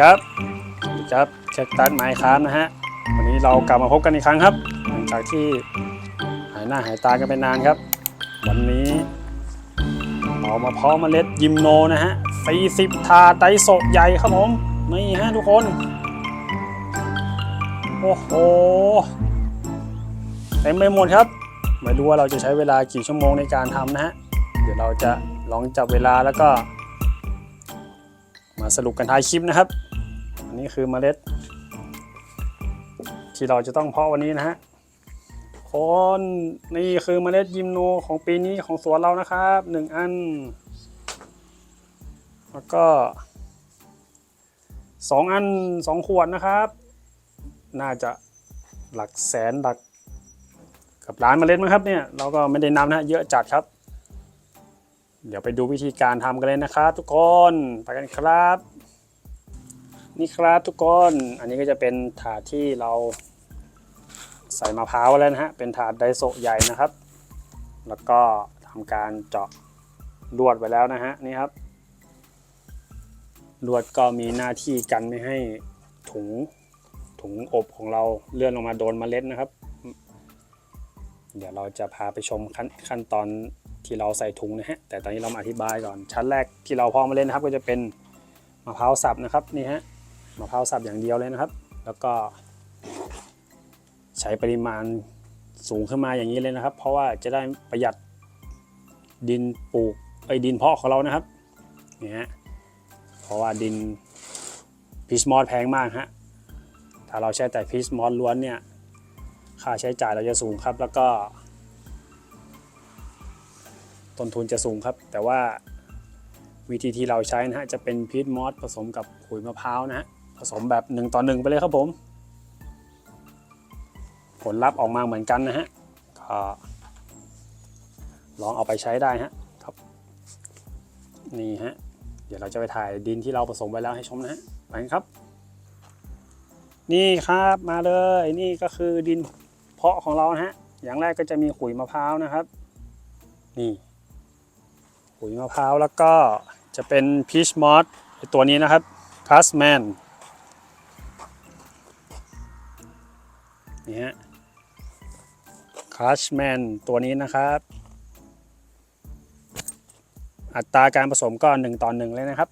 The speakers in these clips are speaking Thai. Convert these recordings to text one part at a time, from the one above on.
ครับสวัสดีครับเช็คตัดไมค์ครับนะฮะ วันนี้เรากลับมาพบกันอีกครั้งครับ หลังจากที่หายหน้าหายตากันไปนานครับ วันนี้เรามาเพาะเมล็ดยิมโนนะฮะ40ถาไดโซใหญ่ครับผมนี่ฮะทุกคน โอ้โหเต็มไปหมดครับ ไม่รู้ว่าเราจะใช้เวลากี่ชั่วโมงในการทำนะฮะ เดี๋ยวเราจะลองจับเวลาแล้วก็ มาสรุปกันท้ายคลิปนะครับ นนี้คือเมล็ด ที่เราจะต้องเพาะวันนี้นะฮะคนนี่คือเมล็ดยิมโนของปีนี้ของสวนเรานะครับหนึ่งอัน แล้วก็สองอันสองขวดนะครับ น่าจะหลักแสนหลักกับล้านเมล็ดมั้งครับเนี่ยเราก็ไม่ได้นำนะเยอะจัดครับ เดี๋ยวไปดูวิธีการทำกันเลยนะครับ ทุกคนไปกันครับ นี่ครับทุกคนอันนี้ก็จะเป็นถาดที่เราใส่มะพร้าวแล้วนะฮะ เป็นถาดไดโซใหญ่นะครับ แล้วก็ทำการเจาะลวดไว้แล้วนะฮะนี่ครับลวดก็มีหน้าที่กันไม่ให้ถุงถุงอบของเราเลื่อนลงมาโดนเมล็ดนะครับ เดี๋ยวเราจะพาไปชมขั้นขั้นตอนที่เราใส่ถุงนะฮะ แต่ตอนนี้เรามาอธิบายก่อนชั้นแรกที่เราเพาเมล็ดนะครับ ก็จะเป็นมะพร้าวสับนะครับนี่ฮะ มะพร้าวสับอย่างเดียวเลยนะครับ แล้วก็ ใช้ปริมาณสูงขึ้นมาอย่างนี้เลยนะครับ เพราะว่าจะได้ประหยัดดินปลูกไอ้ดินเพาะของเรานะครับนี่ฮะเพราะว่าดินพีชมอสแพงมากฮะถ้าเราใช้แต่พีชมอสล้วนเนี่ยค่าใช้จ่ายเราจะสูงครับแล้วก็ ต้นทุนจะสูงครับ แต่ว่าวิธีที่เราใช้นะฮะจะเป็นพีชมอสผสมกับขุยมะพร้าวนะฮะ ผสมแบบ1ต่อ1ไปเลยครับผม ผลลัพธ์ออกมาเหมือนกันนะฮะก็ลองเอาไปใช้ได้ฮะครับนี่ฮะเดี๋ยวเราจะไปถ่ายดินที่เราผสมไว้แล้วให้ชมนะฮะไปครับ นี่ครับมาเลยนี่ก็คือดินเพาะของเรานะฮะอย่างแรกก็จะมีขุยมะพร้าวนะครับ นี่ ขุยมะพร้าวแล้วก็จะเป็นพีชมอสตัวนี้นะครับพาสแมน นี่ฮะคาชแมนตัวนี้นะครับ อัตราการผสมก็1ต่อ1เลยนะครับ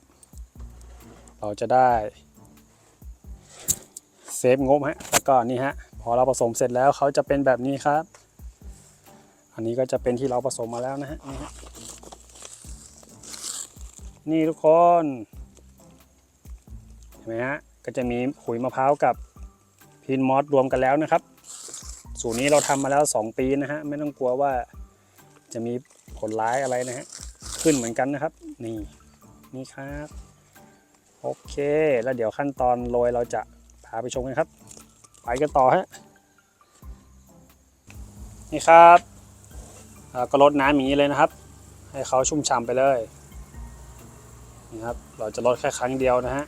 เราจะได้เซฟงบฮะแล้วก็นี่ฮะพอเราผสมเสร็จแล้วเขาจะเป็นแบบนี้ครับ อันนี้ก็จะเป็นที่เราผสมมาแล้วนะฮะนี่ฮะนี่ทุกคนเห็นไหมฮะก็จะมีขุยมะพร้าวกับ พีนมอสรวมกันแล้วนะครับ สูตรนี้เราทำมาแล้ว 2 ปีนะฮะไม่ต้องกลัวว่าจะมีผลร้ายอะไรนะฮะขึ้นเหมือนกันนะครับ นี่นี่ครับโอเค แล้วเดี๋ยวขั้นตอนโรยเราจะพาไปชมกันครับ ไปกันต่อฮะนี่ครับอ่าก็ลดน้ำอย่างนี้เลยนะครับ ให้เขาชุ่มฉ่ำไปเลยนี่ครับเราจะลดแค่ครั้งเดียวนะฮะ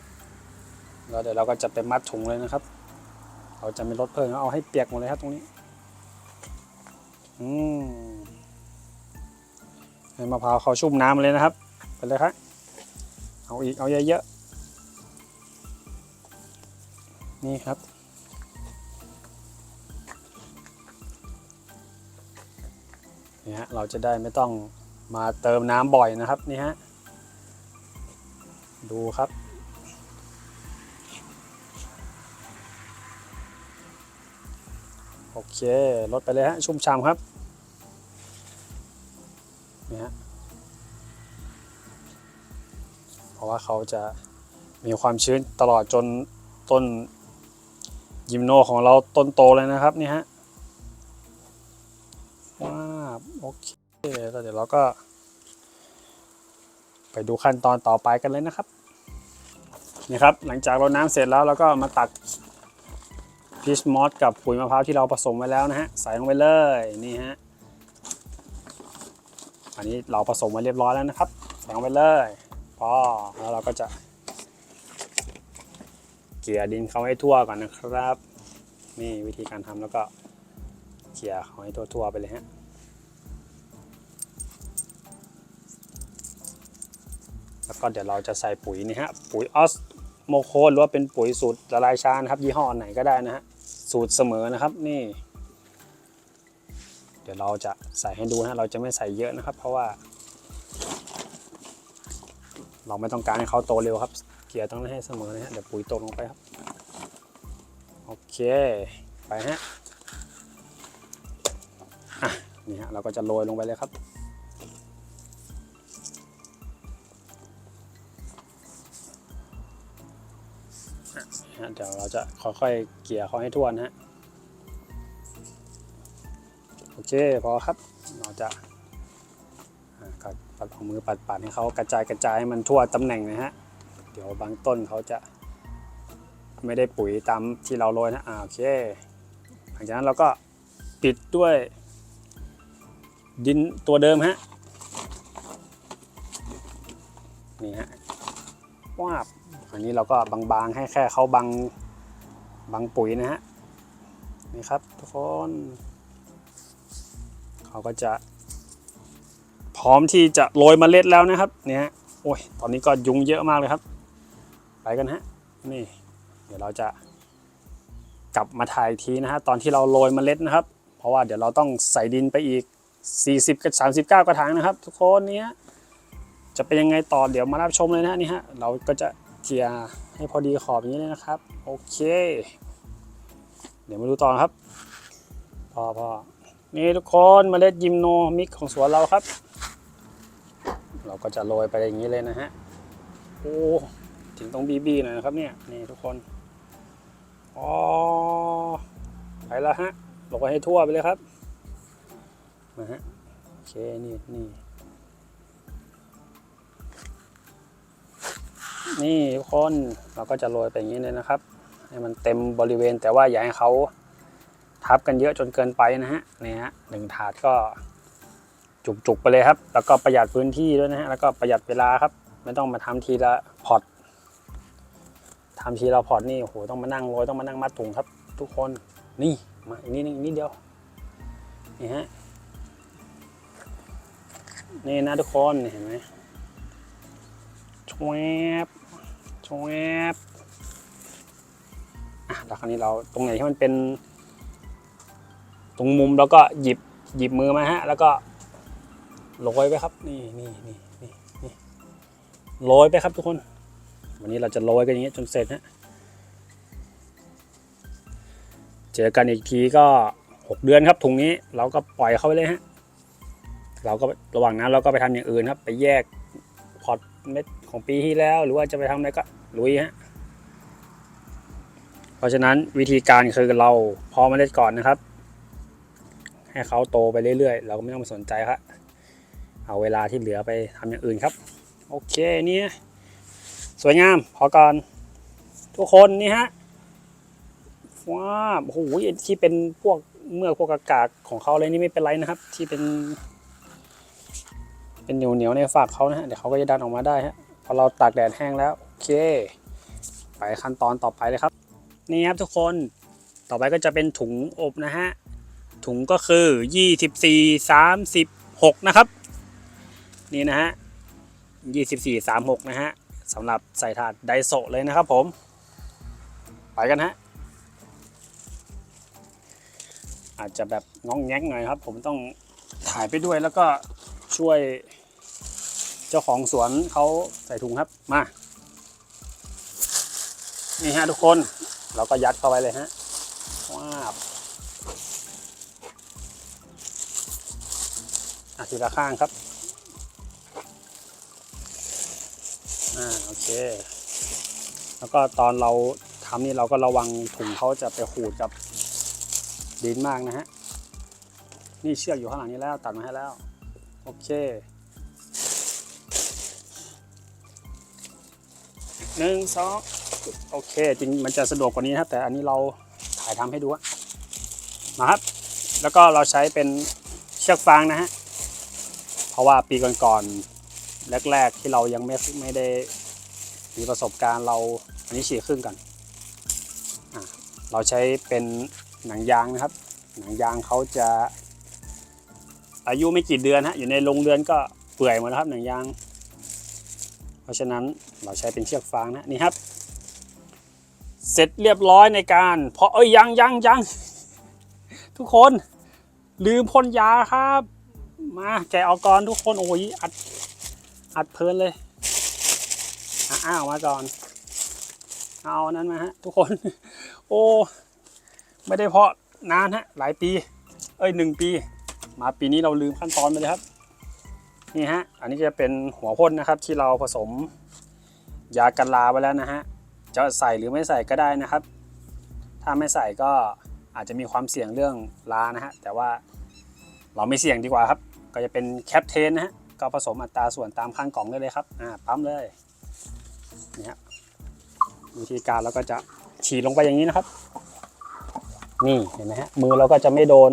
แล้วเดี๋ยวเราก็จะไปมัดถุงเลยนะครับ เราจะไม่ลดเพิ่มเอาให้เปียกหมดเลยครับตรงนี้ อืมให้มะพร้าวเขาชุ่มน้ำเลยนะครับ ไปเลยครับ เอาอีก เอาเยอะๆ นี่ครับ นี่ฮะ เราจะได้ไม่ต้องมาเติมน้ำบ่อยนะครับ นี่ฮะ ดูครับ เคลดไปเลยฮะชุ่มฉ่ำครับนี่ฮะเพราะว่าเขาจะมีความชื้นตลอดจนต้นยิมโนของเราต้นโตเลยนะครับนี่ฮะว้าโอเคแล้วเดี๋ยวเราก็ ไปดูขั้นตอนต่อไปกันเลยนะครับนี่ครับ หลังจากเราน้ำเสร็จแล้วเราก็มาตัก พีชมอสกับปุ๋ยมะพร้าวที่เราผสมไว้แล้วนะฮะใส่ลงไปเลยนี่ฮะอันนี้เราผสมไว้เรียบร้อยแล้วนะครับใส่ลงไปเลยพอแล้วเราก็จะ เกลี่ยดินเขาให้ทั่วก่อนนะครับ นี่วิธีการทำแล้วก็เกลี่ยเขาให้ทั่วๆไปเลยฮะแล้วก็เดี๋ยวเราจะใส่ปุ๋ยนี่ฮะปุ๋ยออสโมโคหรือว่าเป็นปุ๋ยสูตรละลายช้านะครับยี่ห้อไหนก็ได้นะฮะ สูตรเสมอนะครับนี่ เดี๋ยวเราจะใส่ให้ดูนะเราจะไม่ใส่เยอะนะครับ เพราะว่า เราไม่ต้องการให้เขาโตเร็วครับ เกลี่ยต้องให้เสมอนะฮะเดี๋ยวปุ๋ยตกลงไปครับโอเคไปฮะอะนี่ฮะเราก็จะโรยลงไปเลยครับ นะเดี๋ยวเราจะค่อยๆเกี่ยเขาให้ทั่วนะฮะโอเคพอครับเราจะอ่าก็ปัดเอามือปัดๆให้เขากระจายกระจายให้มันทั่วตำแหน่งนะฮะเดี๋ยวบางต้นเขาจะไม่ได้ปุ๋ยตามที่เราโรยนะอ่าโอเคหลังจากนั้นเราก็ปิดด้วยดินตัวเดิมฮะนี่ฮะ วาบอันนี้เราก็บางๆให้แค่เขาบังบังปุ๋ยนะฮะนี่ครับทุกคนเขาก็จะ พร้อมที่จะโรยเมล็ดแล้วนะครับเนี่ยโอ้ยตอนนี้ก็ยุงเยอะมากเลยครับ ไปกันฮะนี่ เดี๋ยวเราจะกลับมาถ่ายทีนะฮะตอนที่เราโรยเมล็ดนะครับ เพราะว่าเดี๋ยวเราต้องใส่ดินไปอีก 40 กับ 39 กระถางนะครับ ทุกคนเนี้ย จะเป็นยังไงต่อเดี๋ยวมารับชมเลยนะนี่ฮะเราก็จะเจียร์ให้พอดีขอบอย่างนี้เลยนะครับ โอเค เดี๋ยวมาดูต่อนครับพอพอนี่ทุกคนเมล็ดยิมโนมิกของสวนเราครับ เราก็จะโรยไปอย่างนี้เลยนะฮะโอ้ถึงตรงบีบีหน่อยนะครับเนี่ยนี่ทุกคนอ๋อไปแล้วฮะโรยให้ทั่วไปเลยครับนะฮะโอเคนี่นี่ นี่ทุกคนเราก็จะโรยไปอย่างนี้เลยนะครับ ให้มันเต็มบริเวณแต่ว่าอย่าให้เขาทับกันเยอะจนเกินไปนะฮะนี่ฮะหนึ่งถาดก็จุกๆไปเลยครับ แล้วก็ประหยัดพื้นที่ด้วยนะฮะแล้วก็ประหยัดเวลาครับ ไม่ต้องมาทำทีละพอร์ตทำทีละพอร์ตนี่โอ้โหต้องมานั่งโรยต้องมานั่งมัดถุงครับ ทุกคนนี่มาอีกนิดนึงอีกนิดเดียวนี่ฮะนี่นะทุกคนเห็นไหมชวบ ชวบอะแล้วคราวนี้เราตรงไหนที่มันเป็น ตรงมุมแล้วก็หยิบหยิบมือมาฮะ แล้วก็โรยไปครับ นี่นี่นี่นี่นี่โรยไปครับทุกคน วันนี้เราจะโรยกันอย่างเงี้ยจนเสร็จฮะเจอกันอีกทีก็หกเดือนครับถุงนี้เราก็ปล่อยเข้าไปเลยฮะเราก็ระหว่างนั้นเราก็ไปทำอย่างอื่นครับ ไปแยกพอร์ตเม็ด ของปีที่แล้ว หรือว่าจะไปทำอะไรก็ลุยฮะเพราะฉะนั้นวิธีการคือเราพอเมล็ดก่อนนะครับ ให้เขาโตไปเรื่อยๆ เราก็ไม่ต้องไปสนใจครับเอาเวลาที่เหลือไปทำอย่างอื่นครับ โอเคเนี่ยสวยงามพอก่อนทุกคนนี่ฮะว้าโอ้โหที่เป็นพวกเมือกพวกอากาศของเขาเลยนี่ไม่เป็นไรนะครับ ที่เป็น เป็นเหนียวเหนียวในฝากเขานะฮะเดี๋ยวเขาก็จะดันออกมาได้ฮะ พอเราตากแดดแห้งแล้วโอเค ไปขั้นตอนต่อไปเลยครับ นี่ครับทุกคนต่อไปก็จะเป็นถุงอบนะฮะ ถุงก็คือ 24 36 นะครับ นี่นะฮะ 24 36 นะฮะสำหรับใส่ถาดไดโซเลยนะครับผม ไปกันฮะ อาจจะแบบง้องแงกหน่อยครับ ผมต้องถ่ายไปด้วยแล้วก็ช่วย จ้าของสวนเขาใส่ถุงครับมา นี่ฮะทุกคนเราก็ยัดเข้าไปเลยฮะว้าบอะทีละข้างครับ อ่าโอเค แล้วก็ตอนเราทำนี่เราก็ระวังถุงเขาจะไปขูดกับดินมากนะฮะ นี่เชือกอยู่ข้างหลังนี้แล้วตัดมาให้แล้ว โอเค หนึ่งสองโอเค จริงมันจะสะดวกกว่านี้นะครับ แต่อันนี้เราถ่ายทำให้ดูอะมาครับ แล้วก็เราใช้เป็นเชือกฟางนะฮะเพราะว่าปีก่อนๆแรก ๆ ที่เรายังไม่ไม่ได้มีประสบการณ์เราอันนี้ฉีกครึ่งกันอเราใช้เป็นหนังยางนะครับ หนังยางเขาจะอายุไม่กี่เดือนฮะอยู่ในโรงเรือนก็เปื่อยหมดแล้วครับหนังยาง เพราะฉะนั้น เราใช้เป็นเชือกฟางนะนี่ครับ เสร็จเรียบร้อยในการเพราะเอ้ยยังยังยังทุกคนลืมพ่นยาครับ มาแกะเอาก่อนทุกคนโอ้ยอัดอัดเพลินเลยอ้าวมาก่อน เอานั้นมาฮะทุกคน โอ้ไม่ได้เพาะนานฮะหลายปี เอ้ยหนึ่งปี มาปีนี้เราลืมขั้นตอนไปเลยครับ นี่ฮะ อันนี้จะเป็นหัวพ่นนะครับที่เราผสม ยากันลาไว้แล้วนะฮะจะใส่หรือไม่ใส่ก็ได้นะครับ ถ้าไม่ใส่ก็อาจจะมีความเสี่ยงเรื่องลานะฮะแต่ว่าเราไม่เสี่ยงดีกว่าครับ ก็จะเป็นแคปเทนนะฮะก็ผสมอัตราส่วนตามข้างกล่องได้เลยครับอ่าปั๊มเลยนี่ฮะวิธีการเราก็จะฉีดลงไปอย่างนี้นะครับ นี่เห็นไหมฮะมือเราก็จะไม่โดน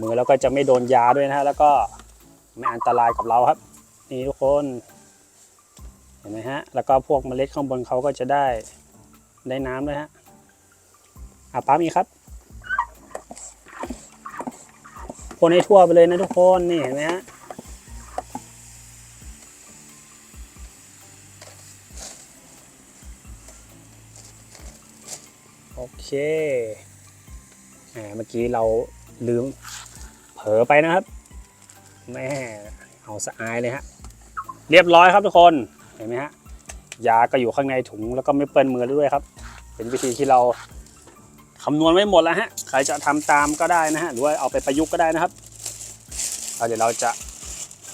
มือเราก็จะไม่โดนยาด้วยนะฮะแล้วก็ไม่อันตรายกับเราครับ นี่ทุกคนเห็นไหมฮะแล้วก็พวกเมล็ดข้างบนเขาก็จะได้ได้น้ำด้วยฮะอะปั๊มอีกครับคนให้ทั่วไปเลยนะทุกคนนี่เห็นไหมฮะโอเคเมื่อกี้เราลืม เผลอไปนะครับแม่เอาสะอายเลยฮะเรียบร้อยครับทุกคนเห็นไหมฮะยาก็อยู่ข้างในถุงแล้วก็ไม่เปื้อนมือด้วยครับ เป็นวิธีที่เราคำนวณไว้หมดแล้วฮะใครจะทำตามก็ได้นะฮะหรือว่าเอาไปประยุกต์ก็ได้นะครับเเดี๋ยวเราจะ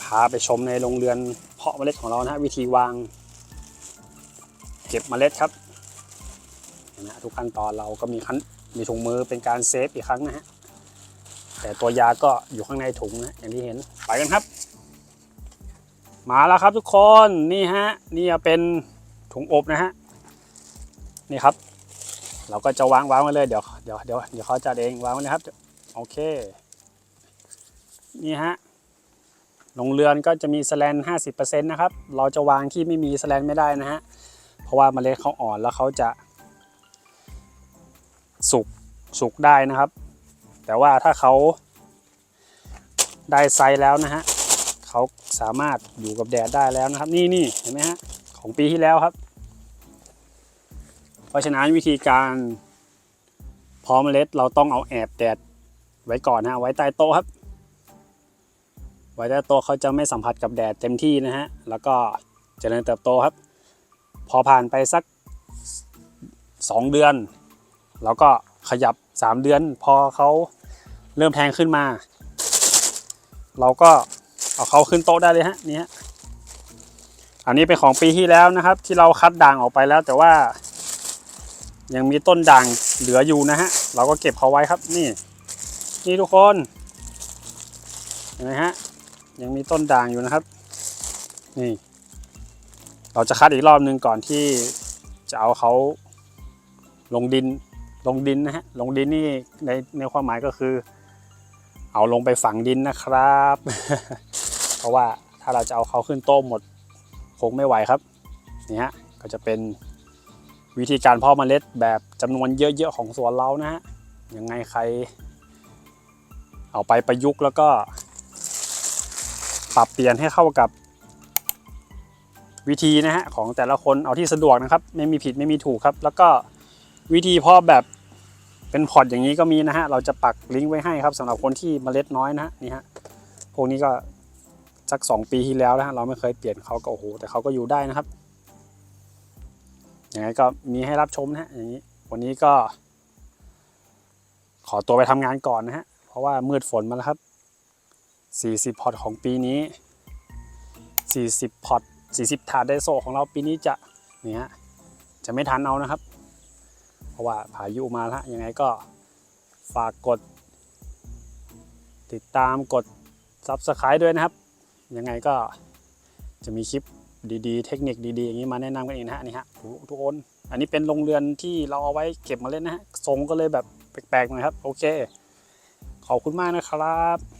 พาไปชมในโรงเรือนเพาะเมล็ดของเรานะฮะวิธีวาง เก็บเมล็ดครับนะทุกขั้นตอนเราก็มีขั้นมีถุงมือเป็นการเซฟอีกครั้งนะฮะ แต่ตัวยาก็อยู่ข้างในถุงนะอย่างที่เห็นไปกันครับ มาแล้วครับทุกคนนี่ฮะนี่เป็นถุงอบนะฮะนี่ครับ เราก็จะวางวางไว้เลยเดี๋ยวเดี๋ยวเดี๋ยวเดี๋ยวเขาจัดเองวางไว้เลยครับโอเคนี่ฮะโรงเรือนก็จะมีสแลนห้าสิบเปอร์เซ็นต์นะครับ เราจะวางที่ไม่มีสแลนไม่ได้นะฮะ เพราะว่าเมล็ดเขาอ่อนแล้วเขาจะ สุกสุกได้นะครับ แต่ว่าถ้าเขาได้ไซส์แล้วนะฮะเขาสามารถอยู่กับแดดได้แล้วนะครับ นี่นี่เห็นไหมฮะของปีที่แล้วครับ เพราะฉะนั้นวิธีการเพาะเมล็ดเราต้องเอาแอบแดดไว้ก่อนนะไว้ใต้โต๊ะครับ ไว้ใต้โต๊ะเขาจะไม่สัมผัสกับแดดเต็มที่นะฮะแล้วก็เจริญเติบโตครับ พอผ่านไปสัก 2 เดือน แล้วก็ขยับ 3 เดือน พอเขา เริ่มแทงขึ้นมา เราก็เอาเขาขึ้นโต๊ะได้เลยฮะนี่ฮะอันนี้เป็นของปีที่แล้วนะครับ ที่เราคัดด่างออกไปแล้ว แต่ว่า ยังมีต้นด่างเหลืออยู่นะฮะเราก็เก็บเขาไว้ครับนี่ นี่ทุกคนเห็นไหมฮะยังมีต้นด่างอยู่นะครับ นี่ เราจะคัดอีกรอบหนึ่งก่อนที่จะเอาเขาลงดินลงดินนะฮะลงดินนี่ในในความหมายก็คือ เอาลงไปฝังดินนะครับ เพราะว่าถ้าเราจะเอาเขาขึ้นโต้มหมดคงไม่ไหวครับนี่ฮะก็จะเป็นวิธีการเพาะเมล็ดแบบจำนวนเยอะๆของสวนเรานะฮะยังไงใคร เอาไปประยุกต์แล้วก็ปรับเปลี่ยนให้เข้ากับวิธีนะฮะของแต่ละคนเอาที่สะดวกนะครับ ไม่มีผิดไม่มีถูกครับ แล้วก็วิธีเพาะแบบ เป็นพอร์ตอย่างนี้ก็มีนะฮะ เราจะปักลิงก์ไว้ให้ครับสำหรับคนที่เมล็ดน้อยนะฮะนี่ฮะ พวกนี้ก็สักสองปีที่แล้วนะฮะ เราไม่เคยเปลี่ยนเขาก็โอ้โห แต่เขาก็อยู่ได้นะครับ ยังไงก็มีให้รับชมนะฮะ อย่างนี้ วันนี้ก็ ขอตัวไปทำงานก่อนนะฮะ เพราะว่ามืดฝนมาแล้วครับ 40 พอร์ตของปีนี้ 40 พอร์ต 40 ถาดไดโซของเราปีนี้จะเนี่ยจะไม่ทันเอานะครับ ราะว่าพายุมาแล้วยังไงก็ฝากกด ติดตามกด Subscribe ด้วยนะครับ ยังไงก็จะมีคลิปดีๆ เทคนิคดีๆ อย่างนี้มาแนะนำกันเองนะฮะนี่ฮะทุกคนอันนี้เป็นโรงเรือนที่เราเอาไว้เก็บมาเล่นนะฮะทรงก็เลยแบบแปลกๆหน่อยครับ โอเค ขอบคุณมากนะครับ